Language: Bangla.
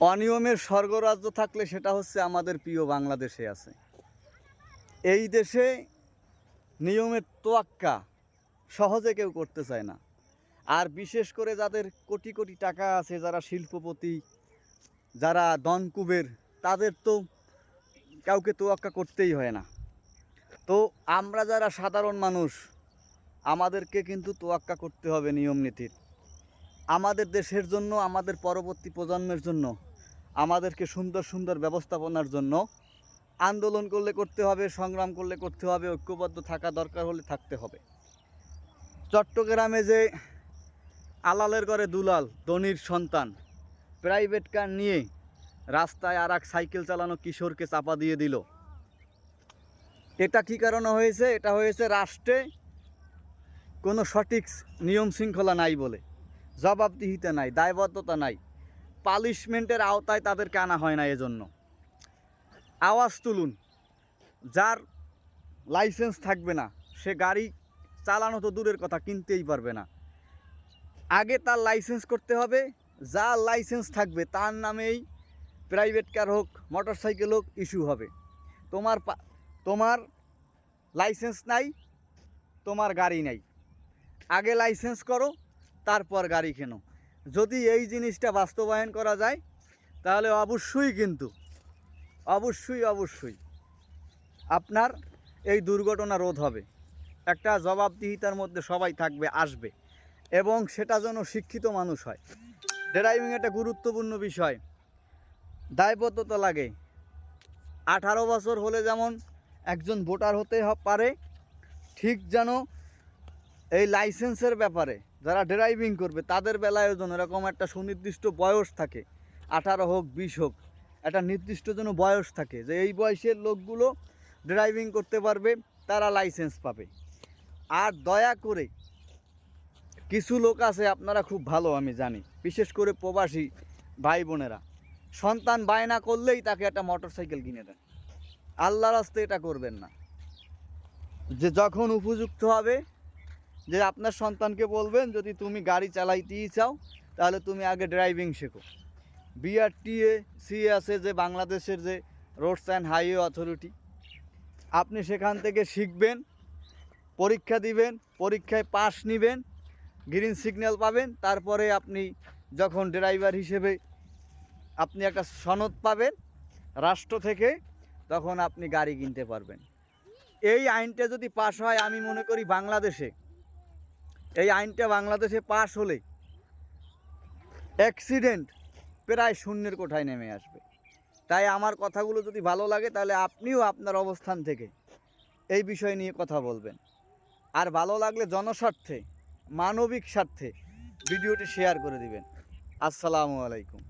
অনিয়মের স্বর্গরাজ্য থাকলে সেটা হচ্ছে আমাদের প্রিয় বাংলাদেশে আছে। এই দেশে নিয়মের তোয়াক্কা সহজে কেউ করতে চায় না। আর বিশেষ করে যাদের কোটি কোটি টাকা আছে, যারা শিল্পপতি, যারা দনকুবের, তাদের তো কাউকে তোয়াক্কা করতেই হয় না। তো আমরা যারা সাধারণ মানুষ, আমাদেরকে কিন্তু তোয়াক্কা করতে হবে নিয়ম নীতির আমাদের দেশের জন্য, আমাদের পরবর্তী প্রজন্মের জন্য, আমাদেরকে সুন্দর সুন্দর ব্যবস্থাপনার জন্য আন্দোলন করলে করতে হবে, সংগ্রাম করলে করতে হবে, ঐক্যবদ্ধ থাকা দরকার হলে থাকতে হবে। চট্টগ্রামে যে আলালের ঘরে দুলাল, ধনির সন্তান প্রাইভেট কার নিয়ে রাস্তায় আর এক সাইকেল চালানো কিশোরকে চাপা দিয়ে দিল। এটা কী কারণে হয়েছে? এটা হয়েছে রাষ্ট্রে কোনো সঠিক নিয়ম শৃঙ্খলা নাই বলে। জবাবদিহিতা নাই, দায়বদ্ধতা নাই। পালিশমেন্টের আওতায় তাদেরকে আনা হয় না এজন্য। আওয়াজ তুলুন, যার লাইসেন্স থাকবে না, সে গাড়ি চালানো তো দূরের কথা, কিনতেই পারবে না। আগে তার লাইসেন্স করতে হবে যার লাইসেন্স থাকবে তার নামেই প্রাইভেট কার হোক মোটর সাইকেল হোক, ইস্যু হবে। তোমার তোমার লাইসেন্স নাই, তোমার গাড়ি নাই। আগে লাইসেন্স করো তারপর গাড়ি কেনো। যদি এই জিনিসটা বাস্তবায়ন করা যায়, তাহলে অবশ্যই কিন্তু, অবশ্যই অবশ্যই আপনার এই দুর্ঘটনা রোধ হবে। একটা জবাবদিহিতার মধ্যে সবাই থাকবে, আসবে এবং সেটা যেন শিক্ষিত মানুষ হয়। ড্রাইভিং একটা গুরুত্বপূর্ণ বিষয়। দায়বদ্ধতা লাগে। আঠারো বছর হলে যেমন একজন ভোটার হতে পারে, ঠিক যেন এই লাইসেন্সের ব্যাপারে যারা ড্রাইভিং করবে, তাদের বেলায়ও যেন এরকম একটা সুনির্দিষ্ট বয়স থাকে, আঠারো হোক, বিশ হোক, একটা নির্দিষ্ট যেন বয়স থাকে যে এই বয়সের লোকগুলো ড্রাইভিং করতে পারবে, তারা লাইসেন্স পাবে। আর দয়া করে, কিছু লোক আছে আপনারা খুব ভালো, আমি জানি, বিশেষ করে প্রবাসী ভাই বোনেরা সন্তান বায়না করলেই তাকে একটা মোটর সাইকেল কিনে দেন। আল্লাহ রাস্তে এটা করবেন না। যে যখন উপযুক্ত হবে যে আপনার সন্তানকে বলবেন, যদি তুমি গাড়ি চালাইতেই চাও, তাহলে তুমি আগে ড্রাইভিং শেখো। বিআরটিএ সি আছে যে বাংলাদেশের যে রোডস অ্যান্ড হাইওয়ে অথরিটি আপনি সেখান থেকে শিখবেন, পরীক্ষা দিবেন, পরীক্ষায় পাশ নেবেন গ্রিন সিগন্যাল পাবেন, তারপরে আপনি যখন ড্রাইভার হিসেবে আপনি একটা সনদ পাবেন, রাষ্ট্র থেকে, তখন আপনি গাড়ি কিনতে পারবেন। এই আইনটা যদি পাশ হয়, আমি মনে করি বাংলাদেশে এই আইনটা বাংলাদেশে পাশ হলে অ্যাক্সিডেন্ট প্রায় শূন্যের কোঠায় নেমে আসবে। তাই আমার কথাগুলো যদি ভালো লাগে, তাহলে আপনিও আপনার অবস্থান থেকে এই বিষয় নিয়ে কথা বলবেন। আর ভালো লাগলে জনস্বার্থে, মানবিক স্বার্থে ভিডিওটি শেয়ার করে দিবেন। আসসালামু আলাইকুম।